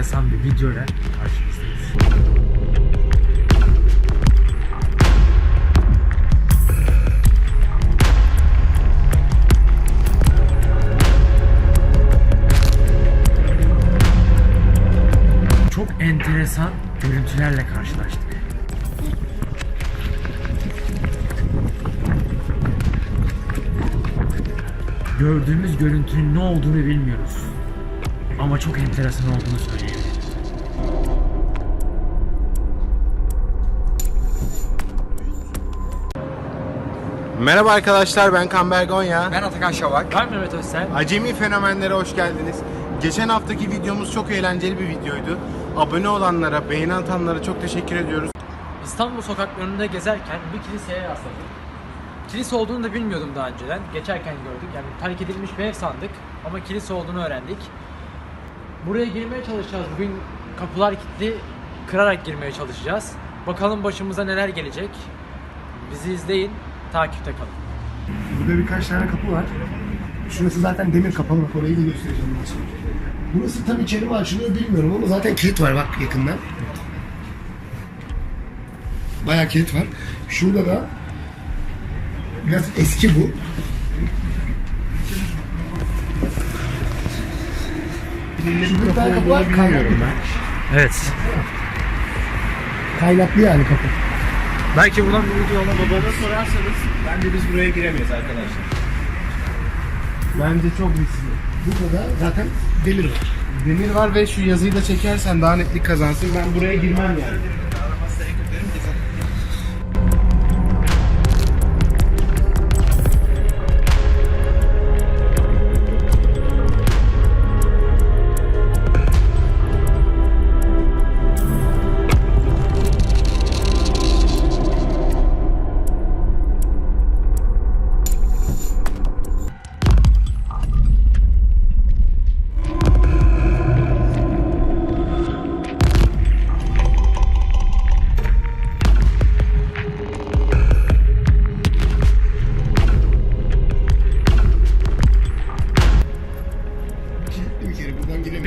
enteresan bir videoyla karşınızdayız. Çok enteresan görüntülerle karşılaştık. Gördüğümüz görüntünün ne olduğunu bilmiyoruz. Ama çok enteresan olduğunu söyleyebilirim. Merhaba arkadaşlar ben Kamber Gonya. Ben Atakan Şavak. Ben Mehmet Özsel. Acemi fenomenlere hoş geldiniz. Geçen haftaki videomuz çok eğlenceli bir videoydu. Abone olanlara, beğeni atanlara çok teşekkür ediyoruz. İstanbul sokaklarında gezerken bir kiliseye rastladık. Kilise olduğunu da bilmiyordum daha önceden. Geçerken gördük. Yani terk edilmiş bir ev sandık. Ama kilise olduğunu öğrendik. Buraya girmeye çalışacağız. Bugün kapılar kilitli. Kırarak girmeye çalışacağız. Bakalım başımıza neler gelecek. Bizi izleyin. Takipte kalın. Burada birkaç tane kapı var. Şurası zaten demir kapalı bak orayı da göstereceğim ben şimdi. Burası tam içeri mi açılıyor bilmiyorum ama zaten kilit var bak yakından. Bayağı kilit var. Şurada da biraz eski bu. Şurada bir tane kapı var kaynaklı. Evet. Kaynaklı yani kapı. Belki buradan bir video alalım. Bana sorarsanız bence biz buraya giremeyiz arkadaşlar. Bence çok riskli. Burada da zaten demir var. Demir var ve şu yazıyı da çekersen daha netlik kazansın. Ben buraya girmem yani.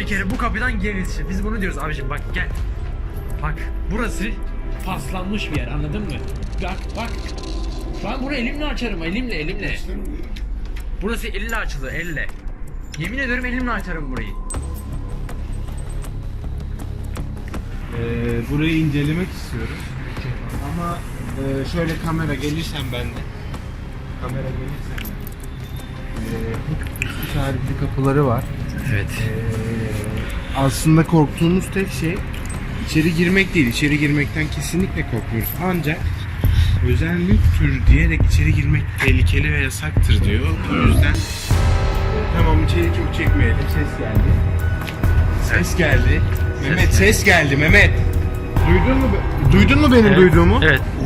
Bir kere bu kapıdan gireriz. Biz bunu diyoruz abicim bak gel. Bak burası paslanmış bir yer anladın mı? Bak bak. An burayı elimle açarım elimle elimle. Burası elle açılır elle. Yemin ederim elimle açarım burayı. Ee, burayı incelemek istiyoruz. Ama e, şöyle kamera gelirsen ben de. Kamera gelirsen de. Ee. Evet. Ee, aslında korktuğumuz tek şey içeri girmek değil. İçeri girmekten kesinlikle korkmuyoruz. Ancak özel mülktür diyerek içeri girmek tehlikeli ve yasaktır diyor. O yüzden tamam içeri çok çekmeyelim. Ses geldi. Ses geldi. Mehmet ses geldi Mehmet. Duydun mu? Duydun mu benim duyduğumu? Evet. O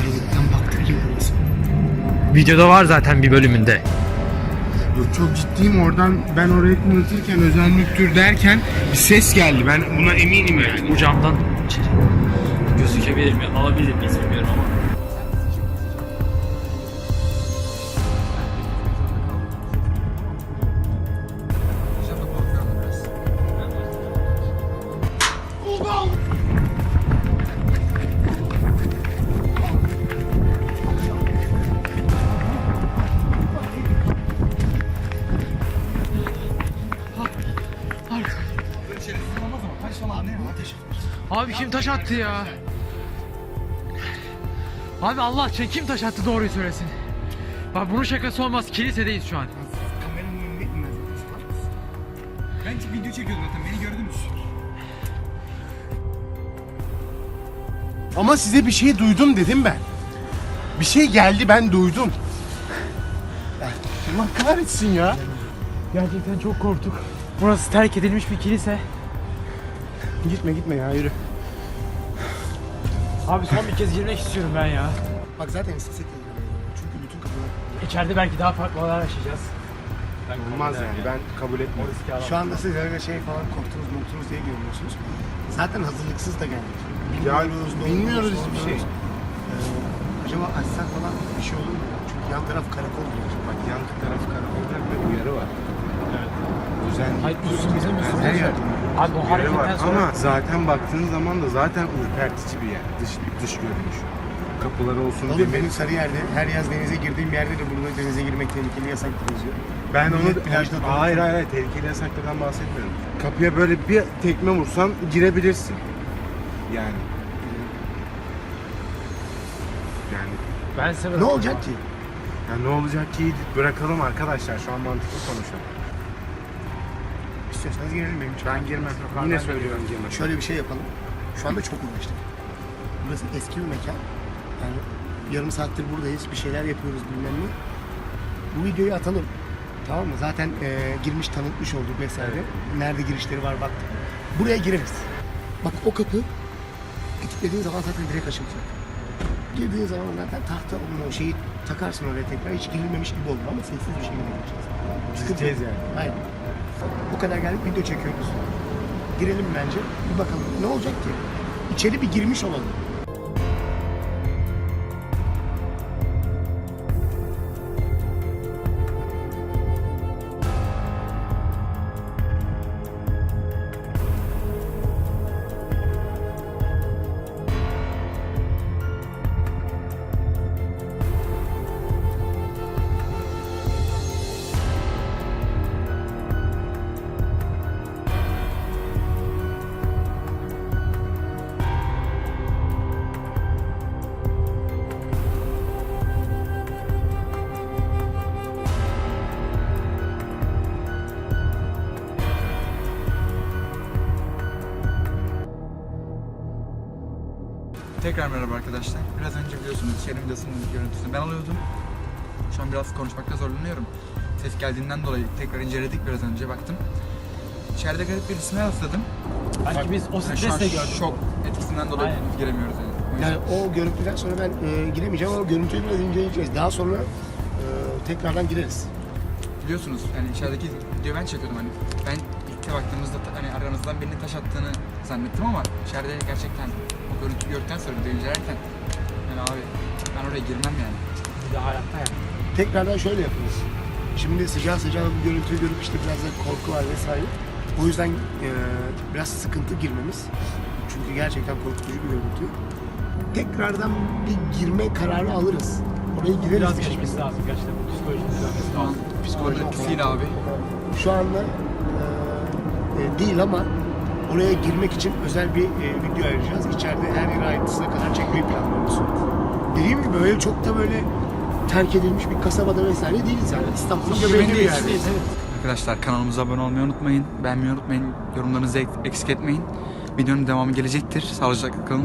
aralıktan baktık gibi burası. Videoda var zaten bir bölümünde. Dur çok ciddiyim oradan ben orayı kullanırken özel mülktür derken bir ses geldi. Ben buna eminim yani. Bu camdan içeri gözükebilir mi? Alabilir miyiz bilmiyorum ama. Kim taş attı ya? Abi Allah çek kim taş attı doğruyu söylesin. Bak bunun şakası olmaz. Kilisedeyiz şu an. Kameranın önünde inmez. Ben video çekiyordum zaten beni gördünüz. Ama size bir şey duydum dedim ben. Bir şey geldi ben duydum. Allah kahretsin ya. Gerçekten çok korktuk. Burası terk edilmiş bir kilise. Gitme gitme ya yürü. Abi son bir kez girmek istiyorum ben ya. Bak zaten istesek de. Çünkü bütün kapılar İçeride belki daha farklı olaylar yaşayacağız. Olmaz yani ben kabul etmiyorum. Şu anda siz öyle şey falan korktunuz korktunuz diye görünüyorsunuz. Zaten hazırlıksız da geldik. Ya Bilmiyoruz, ne bilmiyoruz olduğunu hiçbir şey. Ee, acaba açsak falan bir şey olur mu? Çünkü yan taraf karakol diyor. Bak yan taraf karakolda ve uyarı var. Evet. Özel Hayır, üstümüze mi her yerde Abi o hareketten var. sonra- Ama zaten baktığın zaman da zaten ürpertici bir yer. Dış, dış görünüş. Kapıları olsun. Oğlum demir- benim Sarıyer'de her yaz denize girdiğim yerde de burada denize girmek tehlikeli yasaktır yazıyor. Ben onu Millet plajda hayır hayır hayır tehlikeli yasaklardan bahsetmiyorum. Kapıya böyle bir tekme vursan girebilirsin. Yani. Yani Ben sana Ne olacak ki? ya ne olacak ki bırakalım arkadaşlar şu an mantıklı konuşalım. İstiyorsanız girelim. Ben girmem. Yine söylüyorum girmem. Şöyle bir şey yapalım. Şu anda çok uğraştık. Burası eski bir mekan. Yani yarım saattir buradayız. Bir şeyler yapıyoruz bilmem ne. Bu videoyu atalım. Tamam mı? Zaten e, girmiş tanıtmış olduk vesaire. Nerede girişleri var baktık. Buraya gireriz. Bak o kapı kilitlediğin zaman zaten direkt açılacak. Girdiğin zaman zaten tahta onun o şeyi takarsın oraya tekrar. Hiç girilmemiş gibi olur ama sessiz bir şekilde gireceğiz. Gideceğiz yani. Aynen. Bu kadar geldik video çekiyoruz. Girelim bence. Bir bakalım ne olacak ki? İçeri bir girmiş olalım. Tekrar merhaba arkadaşlar. Biraz önce biliyorsunuz içeri videosunun görüntüsünü ben alıyordum. Şu an biraz konuşmakta zorlanıyorum. Ses geldiğinden dolayı tekrar inceledik biraz önce baktım. İçeride garip bir isme rastladım. Belki biz o Yani şu an stresle gördük. şok etkisinden dolayı Aynen. giremiyoruz yani. O yüzden- Yani o görüntüden sonra ben e, giremeyeceğim ama görüntüyü biraz inceleyeceğiz. Daha sonra e, tekrardan gireriz. biliyorsunuz yani içerideki videoyu ben çekiyordum hani. Ben ilk baktığımızda ta- hani aranızdan birinin taş attığını zannettim ama içeride gerçekten o görüntüyü gördükten sonra videoyu incelerken yani abi ben oraya girmem yani. Bir de hayatta yani. Tekrardan şöyle yaparız. Şimdi sıcağı sıcağı bu görüntüyü görüp işte biraz da korku var vesaire. O yüzden e, biraz sıkıntı girmemiz. Çünkü gerçekten korkutucu bir görüntü. Tekrardan bir girme kararı alırız. Oraya gireriz Biraz geçmesi lazım gerçekten. Psikolojinin düzelmesi Şu an lazım. psikolojik etkisiyle abi. Şu anda e, e, değil ama oraya girmek için özel bir e, video ayıracağız. İçeride her yer ayrıntısına kadar çekmeyi planlıyoruz. Dediğim gibi böyle çok da böyle terk edilmiş bir kasabada vesaire değiliz yani. İstanbul'un göbeğinde bir yerdeyiz. Arkadaşlar kanalımıza abone olmayı unutmayın. Beğenmeyi unutmayın. Yorumlarınızı ek- eksik etmeyin. Videonun devamı gelecektir. Sağlıcakla kalın.